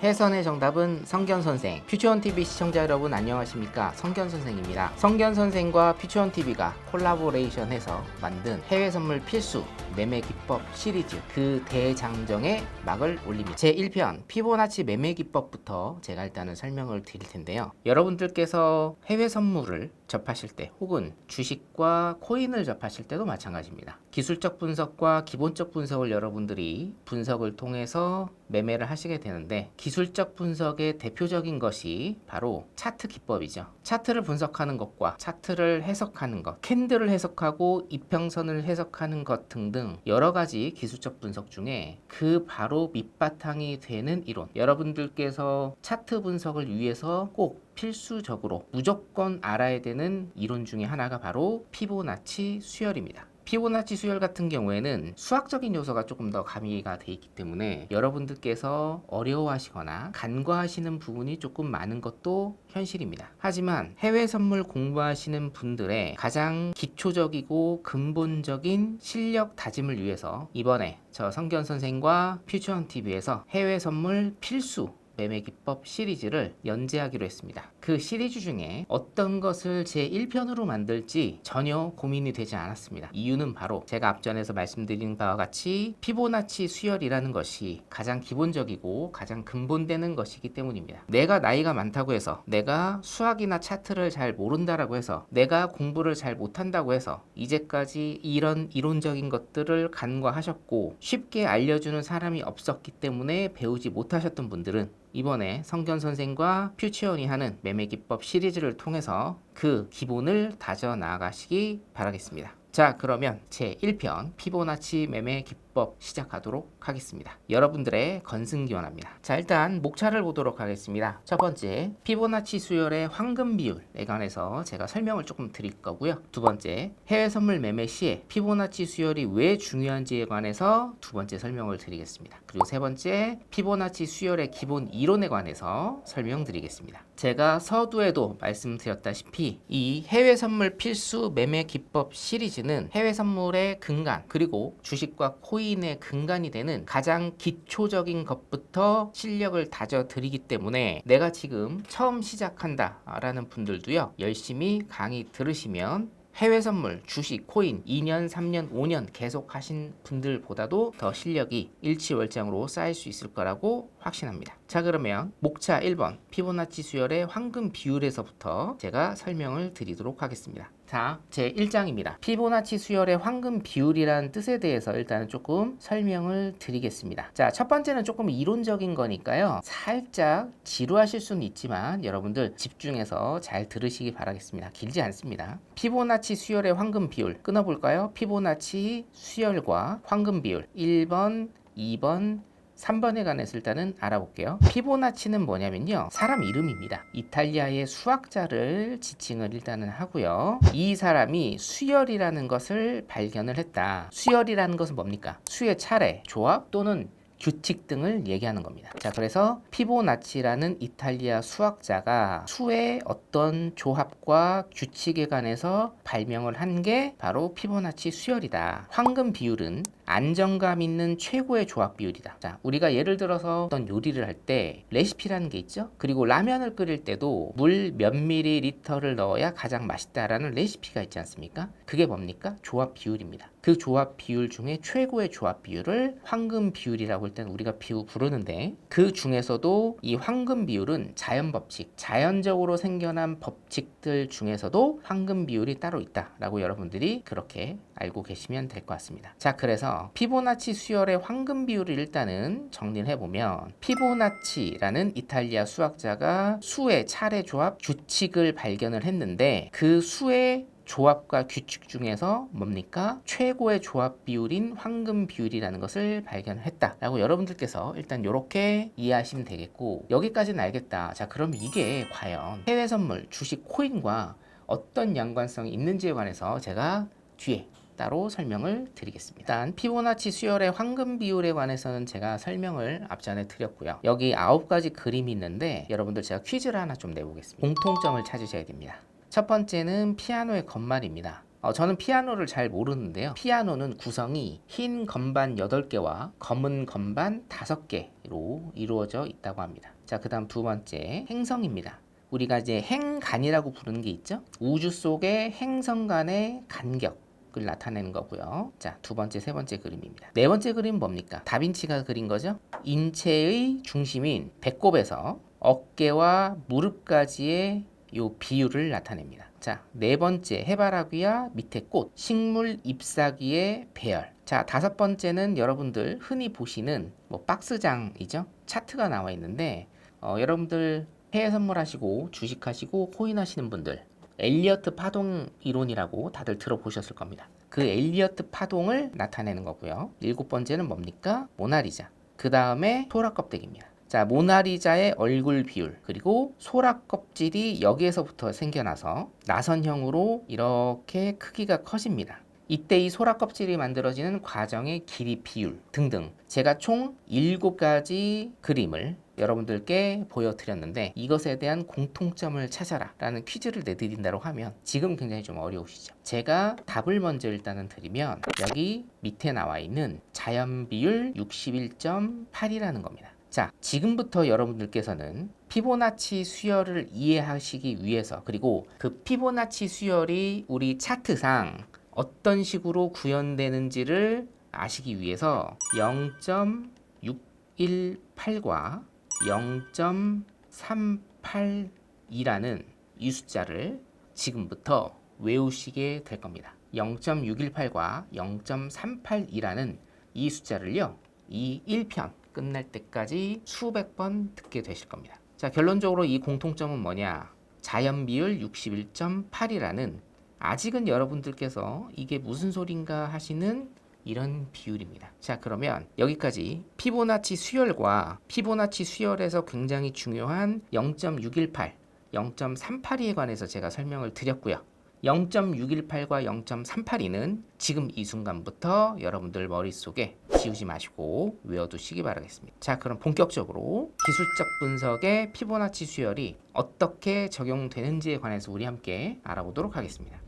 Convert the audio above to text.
해선의 정답은 성견 선생. 퓨처원 TV 시청자 여러분 안녕하십니까? 성견 선생입니다. 성견 선생과 퓨처원 TV가 콜라보레이션해서 만든 해외 선물 필수 매매 기법 시리즈 그 대장정의 막을 올립니다. 제 1편 피보나치 매매 기법부터 제가 일단은 설명을 드릴 텐데요. 여러분들께서 해외 선물을 접하실 때 혹은 주식과 코인을 접하실 때도 마찬가지입니다. 기술적 분석과 기본적 분석을 여러분들이 분석을 통해서 매매를 하시게 되는데 기술적 분석의 대표적인 것이 바로 차트 기법이죠. 차트를 분석하는 것과 차트를 해석하는 것, 캔들을 해석하고 이평선을 해석하는 것 등등 여러 가지 기술적 분석 중에 그 바로 밑바탕이 되는 이론. 여러분들께서 차트 분석을 위해서 꼭 필수적으로 무조건 알아야 되는 이론 중에 하나가 바로 피보나치 수열입니다. 피보나치 수열 같은 경우에는 수학적인 요소가 조금 더 가미가 돼 있기 때문에 여러분들께서 어려워하시거나 간과하시는 부분이 조금 많은 것도 현실입니다. 하지만 해외 선물 공부하시는 분들의 가장 기초적이고 근본적인 실력 다짐을 위해서 이번에 저 성견 선생과 퓨처원 TV에서 해외 선물 필수 매매 기법 시리즈를 연재하기로 했습니다. 그 시리즈 중에 어떤 것을 제 1편으로 만들지 전혀 고민이 되지 않았습니다. 이유는 바로 제가 앞전에서 말씀드린 바와 같이 피보나치 수열이라는 것이 가장 기본적이고 가장 근본되는 것이기 때문입니다. 내가 나이가 많다고 해서 내가 수학이나 차트를 잘 모른다라고 해서 내가 공부를 잘 못한다고 해서 이제까지 이런 이론적인 것들을 간과하셨고 쉽게 알려주는 사람이 없었기 때문에 배우지 못하셨던 분들은 이번에 성견 선생과 퓨치원이 하는 매매 기법 시리즈를 통해서 그 기본을 다져 나가시기 바라겠습니다. 자, 그러면 제 1편 피보나치 매매 기법 시작하도록 하겠습니다. 여러분들의 건승 기원합니다. 자, 일단 목차를 보도록 하겠습니다. 첫 번째, 피보나치 수열의 황금 비율에 관해서 제가 설명을 조금 드릴 거고요. 두 번째, 해외 선물 매매 시에 피보나치 수열이 왜 중요한지에 관해서 두 번째 설명을 드리겠습니다. 그리고 세 번째, 피보나치 수열의 기본 이론에 관해서 설명드리겠습니다. 제가 서두에도 말씀드렸다시피 이 해외 선물 필수 매매 기법 시리즈는 해외 선물의 근간 그리고 주식과 코인 의 근간이 되는 가장 기초적인 것부터 실력을 다져 드리기 때문에 내가 지금 처음 시작한다 라는 분들도요 열심히 강의 들으시면 해외 선물, 주식, 코인 2년, 3년, 5년 계속 하신 분들보다도 더 실력이 일치월장으로 쌓일 수 있을 거라고 확신합니다. 자 그러면 목차 1번 피보나치 수열의 황금 비율에서부터 제가 설명을 드리도록 하겠습니다. 자, 제 1장입니다. 피보나치 수열의 황금 비율이라는 뜻에 대해서 일단은 조금 설명을 드리겠습니다. 자, 첫 번째는 조금 이론적인 거니까요. 살짝 지루하실 수는 있지만 여러분들 집중해서 잘 들으시기 바라겠습니다. 길지 않습니다. 피보나치 수열의 황금 비율 끊어볼까요? 피보나치 수열과 황금 비율 1번, 2번, 3번에 관해서 일단은 알아볼게요. 피보나치는 뭐냐면요. 사람 이름입니다. 이탈리아의 수학자를 지칭을 일단은 하고요. 이 사람이 수열이라는 것을 발견을 했다. 수열이라는 것은 뭡니까? 수의 차례, 조합 또는 규칙 등을 얘기하는 겁니다. 자, 그래서 피보나치라는 이탈리아 수학자가 수의 어떤 조합과 규칙에 관해서 발명을 한 게 바로 피보나치 수열이다. 황금 비율은 안정감 있는 최고의 조합 비율이다. 자, 우리가 예를 들어서 어떤 요리를 할 때 레시피라는 게 있죠. 그리고 라면을 끓일 때도 물 몇 미리 리터를 넣어야 가장 맛있다라는 레시피가 있지 않습니까? 그게 뭡니까? 조합 비율입니다. 그 조합 비율 중에 최고의 조합 비율을 황금 비율이라고 할 때는 우리가 비율 부르는데 그 중에서도 이 황금 비율은 자연 법칙, 자연적으로 생겨난 법칙들 중에서도 황금 비율이 따로 있다라고 여러분들이 그렇게 알고 계시면 될 것 같습니다. 자, 그래서 피보나치 수열의 황금 비율을 일단은 정리를 해보면 피보나치라는 이탈리아 수학자가 수의 차례 조합 규칙을 발견을 했는데 그 수의 조합과 규칙 중에서 뭡니까? 최고의 조합 비율인 황금 비율이라는 것을 발견했다라고 여러분들께서 일단 이렇게 이해하시면 되겠고 여기까지는 알겠다. 자, 그럼 이게 과연 해외 선물, 주식, 코인과 어떤 연관성이 있는지에 관해서 제가 뒤에 따로 설명을 드리겠습니다. 일단 피보나치 수열의 황금 비율에 관해서는 제가 설명을 앞전에 드렸고요. 여기 아홉 가지 그림이 있는데 여러분들 제가 퀴즈를 하나 좀 내보겠습니다. 공통점을 찾으셔야 됩니다. 첫 번째는 피아노의 건말입니다. 어, 저는 피아노를 잘 모르는데요. 피아노는 구성이 흰 건반 8개와 검은 건반 5개로 이루어져 있다고 합니다. 자, 그 다음 두 번째, 행성입니다. 우리가 이제 행간이라고 부르는 게 있죠. 우주 속의 행성 간의 간격 을 나타내는 거고요. 자, 두 번째, 세 번째 그림입니다. 네 번째 그림은 뭡니까? 다빈치가 그린 거죠. 인체의 중심인 배꼽에서 어깨와 무릎까지의 요 비율을 나타냅니다. 자, 네 번째 해바라기와 밑에 꽃, 식물 잎사귀의 배열. 자, 다섯 번째는 여러분들 흔히 보시는 뭐 박스장이죠. 차트가 나와 있는데 어, 여러분들 해외 선물하시고 주식하시고 코인 하시는 분들 엘리어트 파동 이론이라고 다들 들어보셨을 겁니다. 그 엘리어트 파동을 나타내는 거고요. 일곱 번째는 뭡니까? 모나리자. 그 다음에 소라 껍데기입니다. 자, 모나리자의 얼굴 비율, 그리고 소라 껍질이 여기에서부터 생겨나서 나선형으로 이렇게 크기가 커집니다. 이때 이 소라 껍질이 만들어지는 과정의 길이 비율 등등 제가 총 7가지 그림을 여러분들께 보여드렸는데 이것에 대한 공통점을 찾아라 라는 퀴즈를 내드린다고 하면 지금 굉장히 좀 어려우시죠. 제가 답을 먼저 일단은 드리면 여기 밑에 나와 있는 자연 비율 61.8이라는 겁니다. 자, 지금부터 여러분들께서는 피보나치 수열을 이해하시기 위해서 그리고 그 피보나치 수열이 우리 차트상 어떤 식으로 구현되는지를 아시기 위해서 0.618과 0.382라는 이 숫자를 지금부터 외우시게 될 겁니다. 0.618과 0.382라는 이 숫자를요, 이 1편 끝날 때까지 수백 번 듣게 되실 겁니다. 자, 결론적으로 이 공통점은 뭐냐? 자연 비율 61.8이라는 아직은 여러분들께서 이게 무슨 소린가 하시는 이런 비율입니다. 자, 그러면 여기까지 피보나치 수열과 피보나치 수열에서 굉장히 중요한 0.618, 0.382에 관해서 제가 설명을 드렸고요. 0.618과 0.382는 지금 이 순간부터 여러분들 머릿속에 지우지 마시고 외워두시기 바라겠습니다. 자, 그럼 본격적으로 기술적 분석의 피보나치 수열이 어떻게 적용되는지에 관해서 우리 함께 알아보도록 하겠습니다.